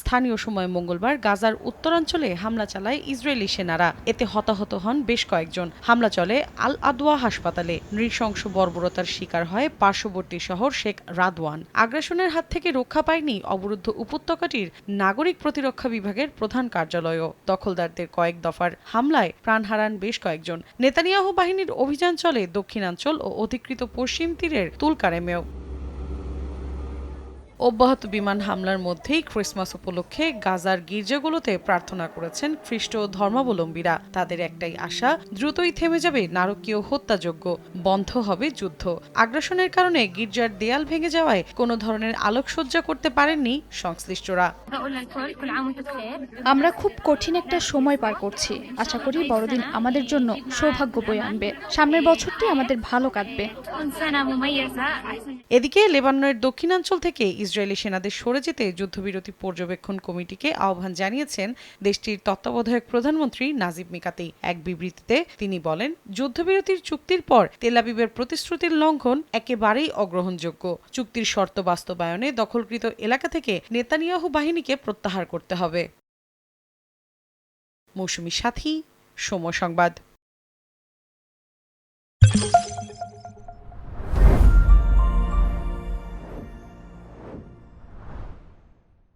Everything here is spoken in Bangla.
স্থানীয় সময় মঙ্গলবার গাজার উত্তরাঞ্চলে হামলা চালায় ইসরায়েলি সেনারা। এতে হতাহত হন বেশ কয়েকজন। হামলা চলে আল আদওয়া হাসপাতালে। নৃশংস বর্বরতার শিকার হয় পার্শ্ববর্তী শহর শেখ রাদওয়ান। আগ্রাসনের হাত থেকে রক্ষা পায়নি অবরুদ্ধ উপত্যকাটির নাগরিক প্রতিরক্ষা বিভাগের প্রধান কার্যালয়ও। দখলদারদের কয়েক দফার হামলায় প্রাণ হারান বেশ কয়েকজন। নেতানিয়াহু বাহিনীর অভিযান চলে দক্ষিণাঞ্চল ও অধিকৃত পশ্চিম তীরের তুলকারেমেও। অব্যাহত বিমান হামলার মধ্যেই ক্রিসমাস উপলক্ষে গাজার গির্জাগুলোতে প্রার্থনা করেছেন খ্রিস্ট ধর্মাবলম্বীরা। তাদের একটাই আশা দ্রুতই থেমে যাবে নারকীয় হত্যাযজ্ঞ বন্ধ হবে যুদ্ধ। আগ্রাসনের কারণে গির্জার দেয়াল ভেঙে যাওয়ায় কোনো ধরনের আলোকসজ্জা করতে পারেননি সংশ্লিষ্টরা। আমরা খুব কঠিন একটা সময় পার করছি। আশা করি বড়দিন আমাদের জন্য সৌভাগ্য বয়ে আনবে। সামনের বছরটি আমাদের ভালো কাটবে। এদিকে লেবাননের দক্ষিণাঞ্চল থেকে ইসরায়েলি সেনাদের সরে যেতে যুদ্ধবিরতি পর্যবেক্ষণ কমিটিকে আহ্বান জানিয়েছেন দেশটির তত্ত্বাবধায়ক প্রধানমন্ত্রী নাজিব মিকাতি। এক বিবৃতিতে তিনি বলেন, যুদ্ধবিরতির চুক্তির পর তেলাবিবের প্রতিশ্রুতির লঙ্ঘন একেবারেই অগ্রহণযোগ্য। চুক্তির শর্ত বাস্তবায়নে দখলকৃত এলাকা থেকে নেতানিয়াহু বাহিনীকে প্রত্যাহার করতে হবে। মৌসুমী সাথী, সময় সংবাদ।